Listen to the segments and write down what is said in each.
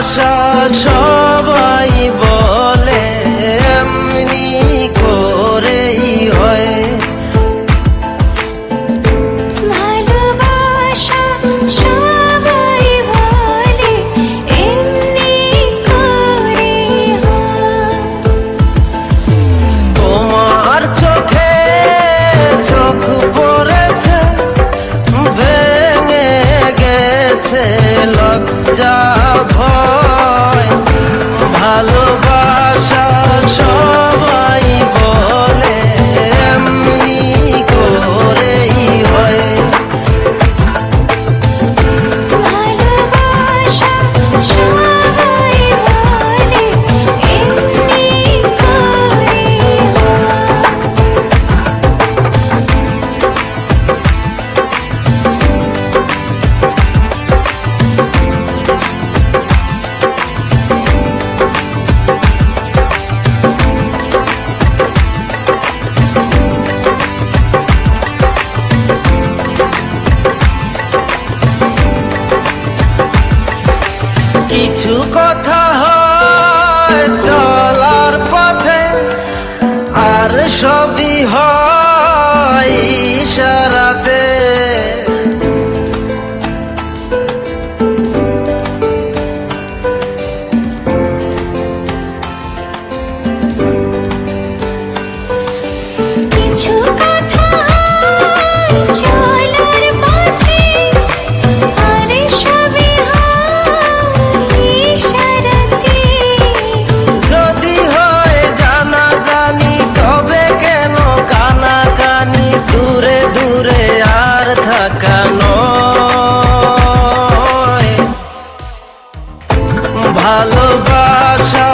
ভাষা সবাই বলে এমনি করেই হয়। ভালোবাসা সবাই বলে এমনি করে তোমার চোখে চোখ পড়েছে ভেঙে গেছে লজ্জা। কিছু কথা হয় ভালোবাসা।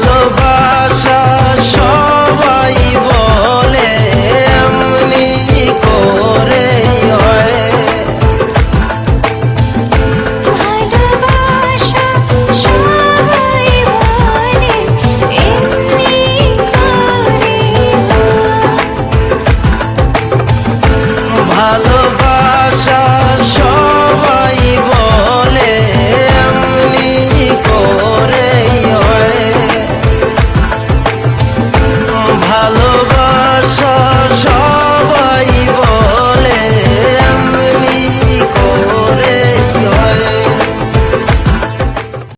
love.